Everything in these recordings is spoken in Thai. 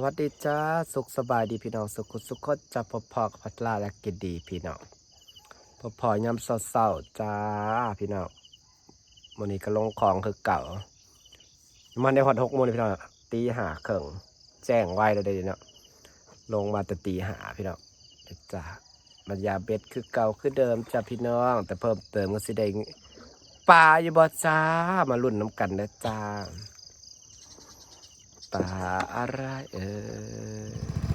วัสดีจ้าสุขสบายดีพี่น้องสุขสุขคจะพบพอกับพัทลาและกินดีพี่น้องพบพอยำเศร้าๆจ้าพี่น้องวันนี้ก็ลงของคือเก่า มันได้หอดหกโมงเลพี่น้องตีหาเข่งแจ้งไว้แล้วเด้เนาะลงมาแต่ตีหาพี่น้องจ้ามันยาเบ็ดคือเก่าคือเดิมจ้าพี่น้อง แต่เพิ่มเติมก็สิได้ปลาอยู่บ่จ้ามาลุ่นน้ำกันนะจ้า ปลาอะไรเออ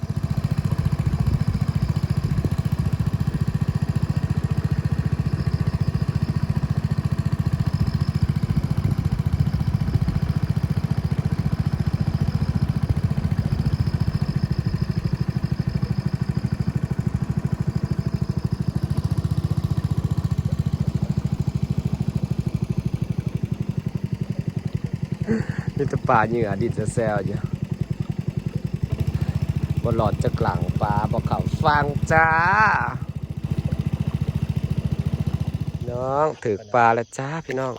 นี่จะปลาเหยื่อดินจะแซวอยู่บนหลอดจะกลั่งปลาบอกเขาฟังจ้า น้องถือปลาแล้วจ้าพี่น้อง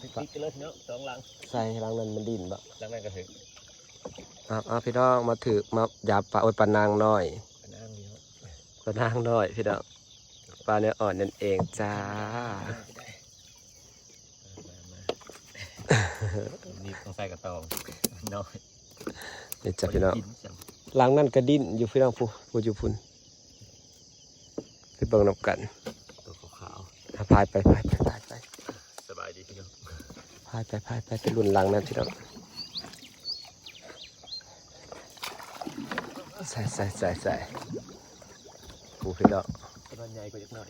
ติ๊กกันเลยเนาะสองหลังใส่รังนั้นมันดินบะหลังนั้นก็ถึงเอาเอาพี่น้องมาถือมาหยาบปลาโอ้ยปลานางน้อยก็นั่งเดียวปลานางน้อยพี่น้องปลาเนื้ออ่อนนั่นเองจ้า นี่ต้องใส่กระตองน้อยนี่จ้าพี่น้องกิจังหลังนั่นกระดินอยู่พี่น้องผู้ผู้อยู่พุ่นพี่เบิ่งนำกันตัวขาวอะพายไปพายไปพายไปๆสบายดีพี่น้องพายไปพายไปไปรุ่นหลังนั่นพี่น้องใส่ใส่ใส่ใส่ผู้พี่น้องตัวใหญ่กว่าเล็กน้อย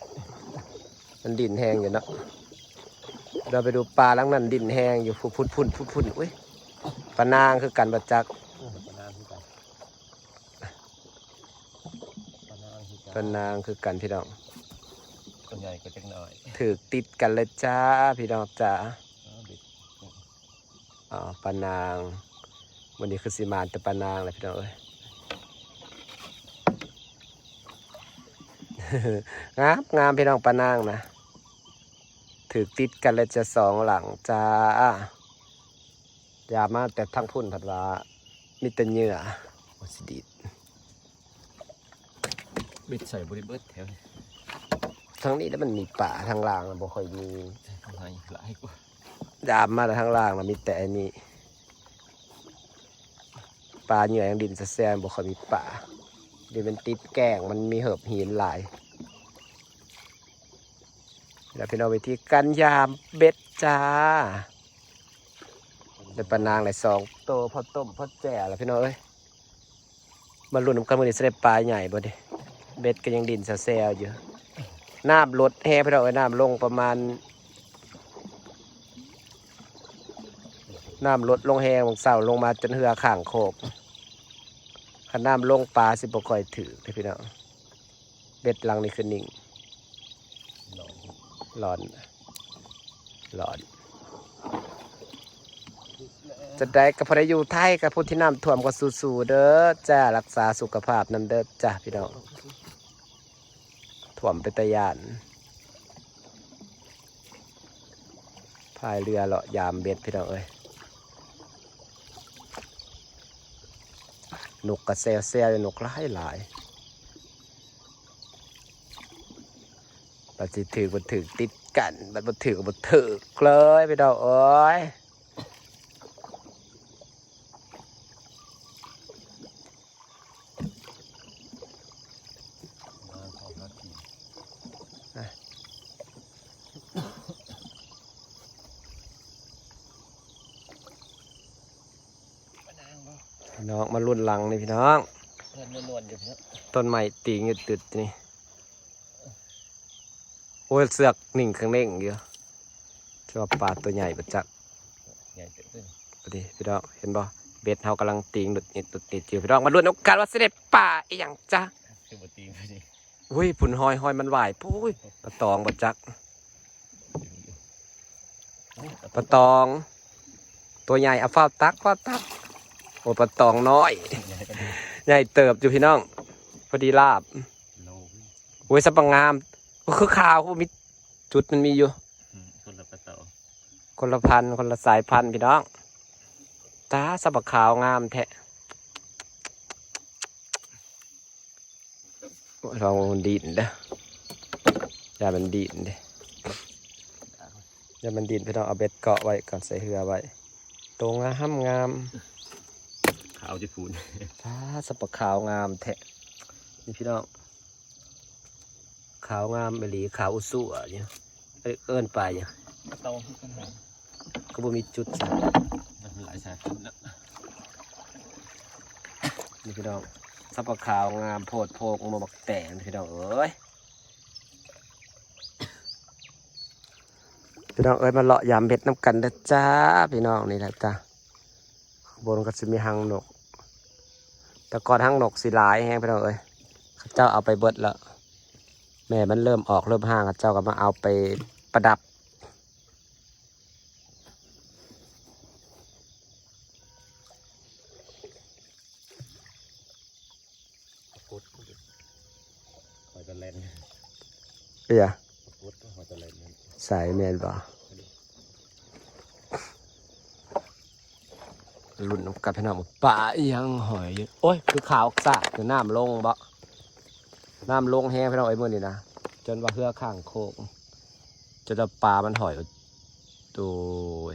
มันดินแห้งอยู่เนาะ เราไปดูปลาหลังนั้นดินแห้งอยู่พุ่นพุ่นพุ่นพุ่นพุ่นอุ้ยปลานางคือกันประจักษ์ปลานางคือกันปลานางคือปกัลานางคือกันพี่น้องตัวใหญ่กว่าเล็กน้อยถือติดกันเลยจ้าพี่น้องจ้าอ๋อเด็กอ๋อปลานางวันนี้คือสีมานแต่ปลานางเลยพี่น้องเอ้ยงามงามพี่น้องปลานางนะ ถือติดกันเลยจะสองหลังจ้าอย่ามาแต่ทั้งพุ่นผัดว่ามีแต่เหยื่อโอสิดีดบิดใส่บริเบิร์ดแถวนี้ทั้งนี้แล้วมันมีป่าทางล่างนะบ่ค่อยมีทำไมหลายกว่าดามมาแต่ทางล่างนะมีแต่อันนี้ปลาเหยื่อยังดินสะแซมบ่ค่อยมีป่าเดี๋ยวมันติดแกล้งมันมีเหิบหินหลาย แล้วพี่น้องวิธีการยามเบ็ดจ้าได้ปลานางเลยสองโตพอต้มพอแจ่แล้วพี่น้องเอ้ยมาลุ้นน้ำกันมือนี้จะได้ปลาใหญ่บ่เดิเบ็ดก็ยังดินแซวอยู่น้ำลดแห่พี่น้องเอ้ยน้ำลงประมาณน้ำลดลงแหงเสาลงมาจนเหือข่างโคกขันน้ำลงปลาสิบก่อยถือพี่น้อง เบ็ดลังนี่คือนิ่ง หลอนหลอน จะได้กับพระอยู่ไทยกับผู้ที่น้ำท่วมก็สู้ๆเด้อจ้ารักษาสุขภาพนำเด้อจ้าพี่น้องท่วมเป็นตะยานพายเรือเลาะยามเบ็ดพี่น้องเอ้ยนกกระแซวแซวนกหลายหลาย บัดสิถือบัดถือติดกันบัดบัดถือบัดถือเลยไปดอกเอ้ยน้ำของพักทีปลานางบ่พี่น้องมารุ่นหลังนี่พี่น้องเงินนวลๆอยู่พี่น้องต้นไม้ตีงอยู่ตึดนี่โอ้ยเสือกนิ่งข้างเน่งอยู่ชอบปลาตัวใหญ่ประจักษ์ใหญ่เกินขึ้นพอดีพี่น้องเห็นบ่เบ็ดเฮากำลังตีงดุดนิดดุดนิดอยู่พี่น้องมาลุ้นโอกาสว่าเสด็จป่าอีหยังจ้าคือบตีนพอดีอุ้ยผุนหอยหอยมันไหวปุ้ยปลาตองประจักษ์ปลาตอง ตัวใหญ่เอาเฝ้าตักเฝ้าตักโอ้ปลาตองน้อยใหญ่กันใหญ่เติบอยู่พี่น้อง พอดีลาบโลโอ้ยสับปะงามก็ คือขาวมีจุดมันมีอยู่คนละปลาเต่าคนละพันธุ์คนละสายพันธุ์พี่น้อง ตาสับปะขาวงามแท้ลองมันดินเด้ออย่ามันดินเด้อย่ามันดินพี่น้องเอาเบ็ดเกาะไว้ก่อนใส่เหือไว้ ตรงงามงามขาวจะพูนตาสับปะขาวงามแท้นี่พี่น้อง ขาวงามไปหลีขาวอุสุอะเนี่ยเอ้ยเอิ้นไปเนี่ยเตาขึ้นกันหาก็บ่มีจุดใส่มันหลายสายพันธุ์นะนี่พี่น้องสับปะขาวงามโพดโพกมาบักแต่งพี่น้องเอ้ยพี่น้องเอ้ยมาเลาะยามเบ็ดน้ำกันเด้อจ้าพี่น้องนี่แหละจ้าข้างบนก็จะมีหางนก แต่ก่อนหางนกสีหลายแห้งพี่น้องเอ้ยเขาเจ้าเอาไปเบิดแล้ว แม่มันเริ่มออกเริ่มห่างเขาเจ้าก็มาเอาไปประดับ พุดหอยตะเลนเปียพุดก็หอยตะเลนนั่นใส่แม่นบ่รุ่นน้ำกับพี่น้องปลาอีหยังหอยอยู่โอ้ย คือขาวสะคือน้ำลงบ่ น้ำลงแห้งพี่น้องไอ้มือนี่นะจนว่าเฮือข้างโคกจนปลามันหอยตัว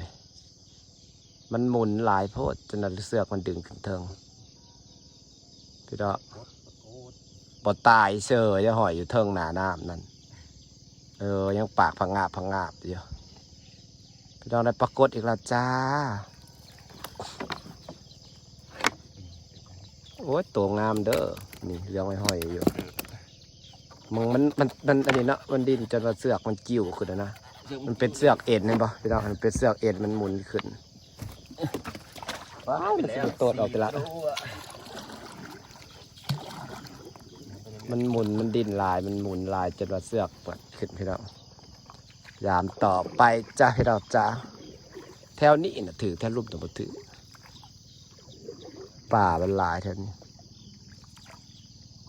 มันหมุนหลายโพดจนเสือกมันดึงขึ้นเทิงพี่น้องโอ้ดตายเชยจะหอยอยู่เทิงหนาน้ำนั่นเออ ยังปากพังงาบพังงาบอยู่พี่น้องได้ปรากฏอีกแล้วจ้าโอ้ยตัวงามเด้อนี่เลี้ยงไว้ห้อยอยู่ มึงมันมันมันอันนี้เนาะมันดินจนว่าเสือกมันกิ้วขึ้นแล้วนะมันเป็นเสือกเอ็นเห็นปะพี่น้องมันเป็นเสือกเอ็นมันหมุนขึ้นว้าวมันสิโตดออกไปละมันหมุนมันดินลายมันหมุนลายจนว่าเสือกเปิดขึ้นพี่น้องยามต่อไปจ้าพี่น้องจ้าแถวนี้นะถือแถวรูปตัวบ่ถือป่ามันหลายแถวนี้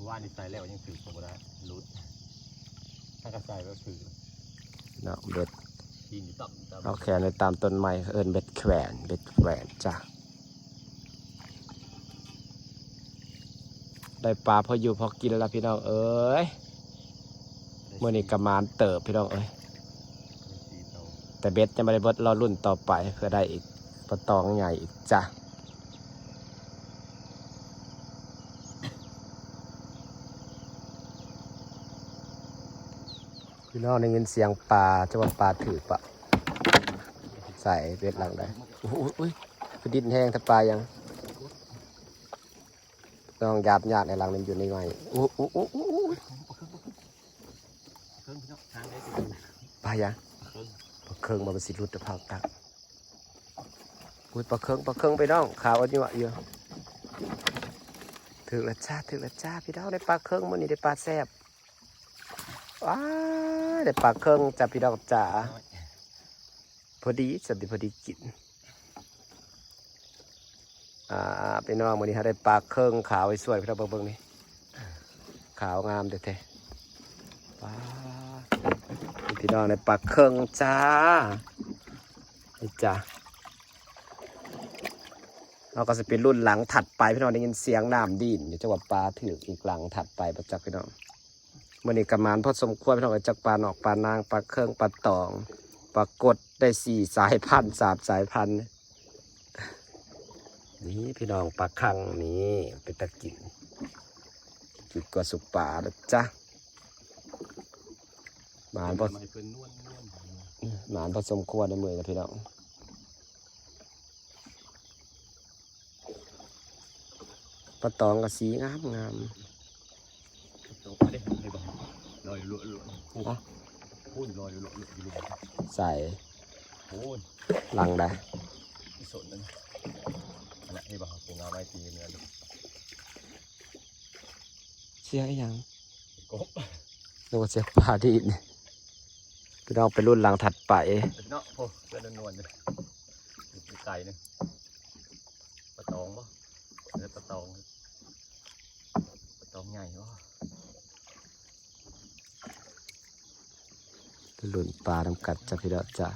ว่านี่ใส่แล้วยังถือโซดาลุดถ้ากระใส่ก็ถือเนาะเบ็ดทีนี่ต่ำต่ำเอาแขนไปตามต้นไม้เอินเบ็ดแขวนเบ็ดแขวนจ้ะได้ปลาพออยู่พอกินแล้วพี่น้องเอ้ยเมื่อนี้กระมานเติบพี่น้องเอ้ยสีเตาแต่เบ็ดจะไม่ได้เบิดรอรุ่นต่อไปเพื่อได้อีกปลาตองใหญ่อีกจ้ะ พี่น้องได้ยินเสียงปลาจะว่าปลาถือปะใส่เบ็ดหลังได้โอ้ยคือดินแห้งถ้าปลายังน้องหยาบหยาดในหลังนั้นอยู่ในไม้โอ้โหโอ้โอ้โอ้ปลายังปลาเคิงมาเป็นสิรุดตะพาวตักอุ้ยปลาเคิงปลาเคิงไปน้องขาวอันนี้วะเยอะถือละจ้าถือละจ้าพี่น้องได้ปลาเคิงมันนี่ได้ปลาแซ่บว้า ได้ปลาเคิงจ้าพี่น้องจ๋าพอดีสันติพอดีกินอ่าพี่น้องวันนี้เขาได้ปลาเคิงขาวไว้สวยพี่น้องเบิ่งนี่ขาวงามเด็ดๆว้าพี่น้องในปลาเคิงจ้านี่จ้าเราก็จะเป็นรุ่นหลังถัดไปพี่น้องได้ยินเสียงน้ำดินเดี๋ยวจังหวัดปลาถืออีกหลังถัดไปประจักษ์พี่น้อง มื่อนี้กระมานพอสมควรพี่น้องจักปลาหนอกปลานางปลาเคิงปลาตองปลากดได้สี่สายพันธุ์สามสายพันธุ์นี่พี่น้องปลาคังนี่เป็นตะกินกินก็สุกปลาแล้วจ้าหมานพอหมานผสมควรในมือนะพี่น้องปลาตองกับสีงามงาม ตรงไปได้ให้บอกล อยลุลุอะพูดลอยลุลุอยู่ลุใส่พูดลังได้อีสนนั่นนะให้บอกปูงาไว้ตีเนื้อดูเสียอีหยังกบนึกว่าเสียปลาดีดพี่น้องเป็นรุ่นหลังถัดไปเนาะโอ้เพื่อนนวลเลยอยู่ไก่นึงปลาตองปะเนื้อปลาตองปลาตองใหญ่ปะ หลุนปลาทำกัดจ้ะพี่น้องจ้ะ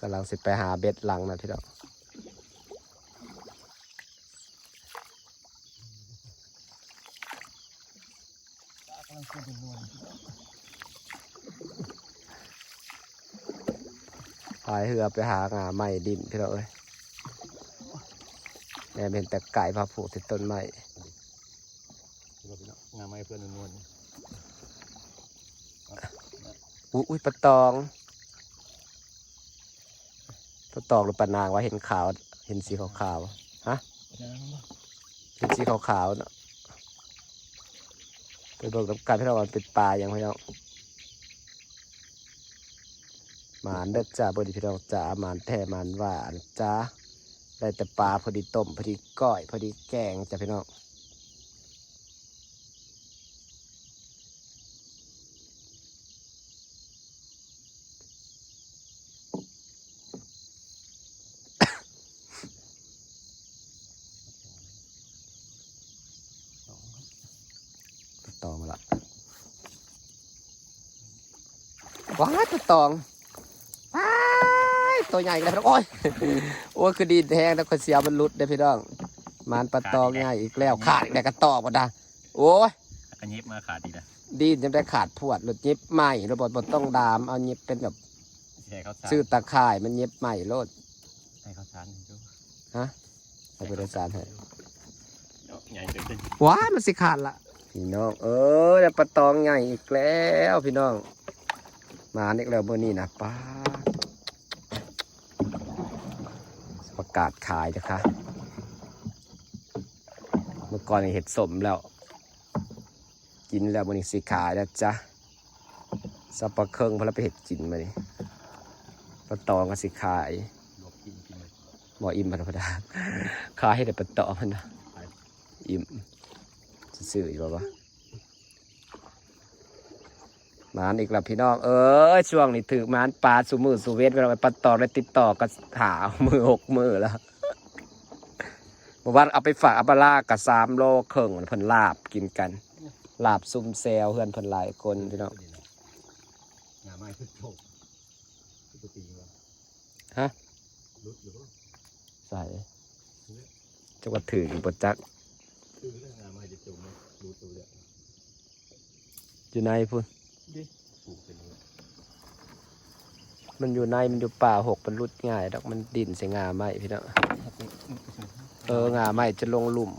กำลังสิไปหาเบ็ดหลังนะพี่น้อกพายเหือไปหางาใหม่ดินพี่น้อกเลย แม่เป็นแต่ไก่พาผูกติดต้นไม้พี่น้องงานไม้เพื่อนนวลอุ๊ยอุ้ยปลาตองปลาตองหรือปลานางวะเห็นขาว เห็นสีขาวๆฮะเห็นสีขาวๆเนาะไปเบิกน้ำกันพี่น้องว่ามันเป็นปลาอย่างพี่น้องหมานเด็ดจ้าบดีพี่น้องจ้าหมานแท้หมานหวานจ้า ได้แต่ปลาพอดีต้มพอดีก้อย พอดีแกงจ้าพี่น้องปลาตองมาละว้ายปลาตอง ตัวใหญ่อีกแล้วพี่น้องโอ้ยโอ้ยคือดีแห้งแล้วก็เสียมันหลุดเด้อพี่น้องหมานปลาตองง่ายอีกแล้วขาดอีกแล้วก็ตอกมาดาโอ้ยอันนี้มาขาดดีนะดีนยังได้ขาดพวดหลุดเย็บใหม่ระบบบต้องดามเอาเย็บเป็นแบบแช่ข้าวสารซื้อตะข่ายมันเย็บใหม่โลดให้ข้าวสารดูฮะให้บริษัทให้ใหญ่เลยว้ายมันสิขาดละพี่น้องเออแล้วปลาตองใหญ่อีกแล้ว พี่น้องมาอีกแล้วเมื่อนี้นะป้า ประกาศขายนะคะ เมื่อก่อนเห็ดสมแล้ว กินแล้วมันนี้สิขายแล้วจ้ะสับปะเคิงเพอเราไปเห็ดกินมาดิปลาตองก็สิขายหมออิ่มธรรมดาขายให้แต่ปลาตองมันนะอิ่มซื่ออีกแล้ววะ มานอีกแล้วพี่น้อง เออช่วงนี้ถือหมานปลาสูมือสูเวทเวลาไปปลาตองได้ติดต่อกับหามือหกมือแล้วเมื่อวานเอาไปฝากอัปปะลากับสามโลครึ่งเพิ่นลาบกินกัน ลาบซุ่มแซวเพื่อนเพิ่นหลายคนพี่น้องงานไม้คือโฉกคือตัวตีวะฮะรุดหรือว่าใส่จังหวัดถืออีกบจักคือเรื่องงานไม้จะจมเลยรูตัวเดียวอยู่ในพุ่น ปลูกเป็นเลยมันอยู่ในมันอยู่ป่าหกมันรุดง่ายดอกมันดินใส่งาไม้พี่น้องเอองาไม้จะลงหลุม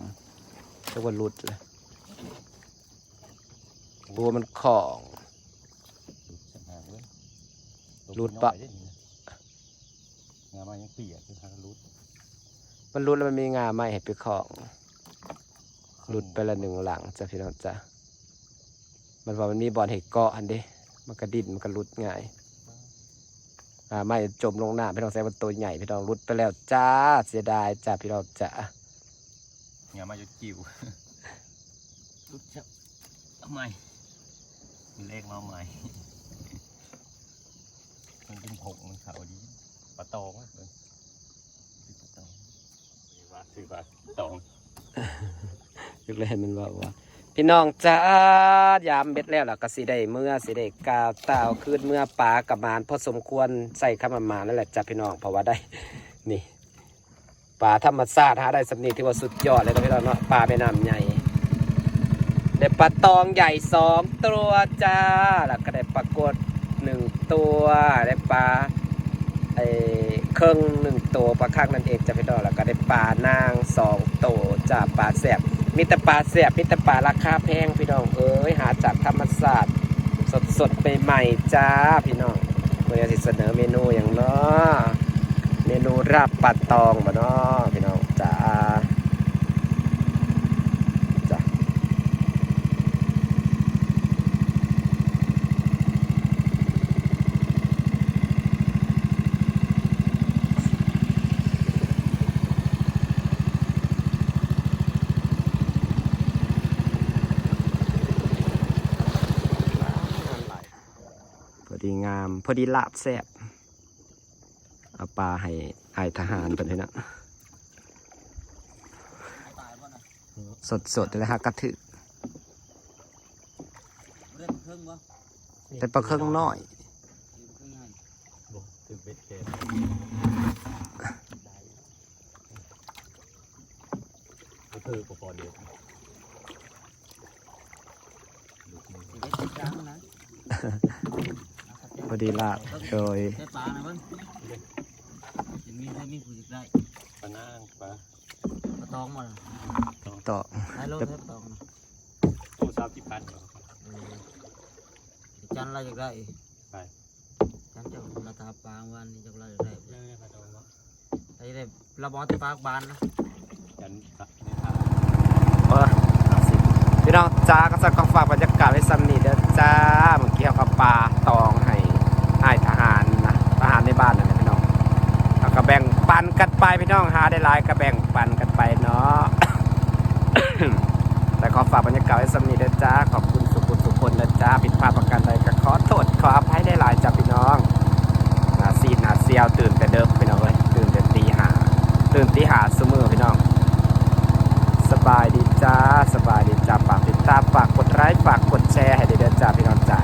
จังหวัดรุดเลยตัวมันของรูดปะงานไม้ยังเปียกคือทางรูดมันรุดแล้วมันมีงาไม้ให้ไปของรุดไปละหนึ่งหลังจ้ะพี่น้องจ้ะ มันว่ามันมีบอลให้เกาะอันเด้มันก็ดินมันก็รุดง่ายงาไม้จมลงน้ำพี่น้องแซ่มันตัวใหญ่พี่น้องรุดไปแล้วจ้าเสียดายจ้ะพี่น้องจ้ะงานไม้จะจิ๋วรุดจะเอาใหม่มีเลขมาใหม่มันเป็นผงมันขาวดีปลาตองวะเลยปลาตองนี่ว่าคือปลาตองยกเลยให้มันว่าว่า พี่น้องจ้ายามเบ็ดแล้วล่ะก็สิได้เมื่อสิได้กาวเต่าคืนเมื่อปลากับหมานพอสมควรใส่คำประมานั่นแหละจ้ะพี่น้องเพราะว่าได้นี่ปลาธรรมชาติหาได้สำนีที่ว่าสุดยอดเลยนะพี่น้องเนาะปลาแม่น้ำใหญ่ได้ปลาตองใหญ่สองตัวจ้าแล้วก็ได้ปลากดหนึ่งตัวได้ปลาไอ้เครื่องหนึ่งตัวปลาข้างนั่นเองจ้ะพี่น้องแล้วก็ได้ปลานางสองตัวจ้าปลาแสบ มีแต่ปลาเสียบมีแต่ปลาราคาแพงพี่น้องเอ้ยหาจากธรรมศาสตร์สดสดๆใหม่ๆจ้าพี่น้องวันนี้สิเสนอเมนูอย่างเนาะเมนูราบปลาตองบ่เนาะพี่น้อง ดีงาม พอดีลาบแซบเอาปลาให้อทหารเป็นเลยนะสดสดเลยฮะกระถือแต่ปลาเครื่องน้อยคือปกรณ์เดียวนะ พอดีละโดยได้ปลานะเพิ่นจะมีได้มีผู้จักได้ปลาหน้าปลาปลาตองมาต่อได้โลได้ปลาตองตู้สามสิบพันจันเรจักได้ไปจันเจ้าราคาปลาวันนี้จักเรจักได้เรื่องนี้ปลาตองเนาะได้ได้ราบอต่ปลาบานนะยันตักในทางเออเอาสิพี่น้องจ้าก็จะก็ฝากบรรยากาศไว้ซ้ำนี่เด้อจ้าเมื่อกี้เขาก็ปลาตองให้ให้ทหารนะทหารในบ้านนั่นแหละพี่น้อง แบ่งปันกันไปพี่น้องหาได้หลายก็แบ่งปันกันไปเนาะแต่ขอฝากบรรยากาศไว้ซ้ำนี่เดจ้าขอบคุณสุขุมสุคนนะจ้าผิดพลาดประการใดก็ขอโทษขออภัยได้หลายจ้าพี่น้องหนาซีหนาเซียวตื่นแต่เดิมพี่น้องเอ้ยตื่นแต่ตีห้าตื่นตีห้าเสมอพี่น้อง สบายดีจ้าสบายดีจ้าฝากติดตามฝากกดไลค์ฝากกดแชร์ให้ด้เด้อจ้าพี่น้องจ้า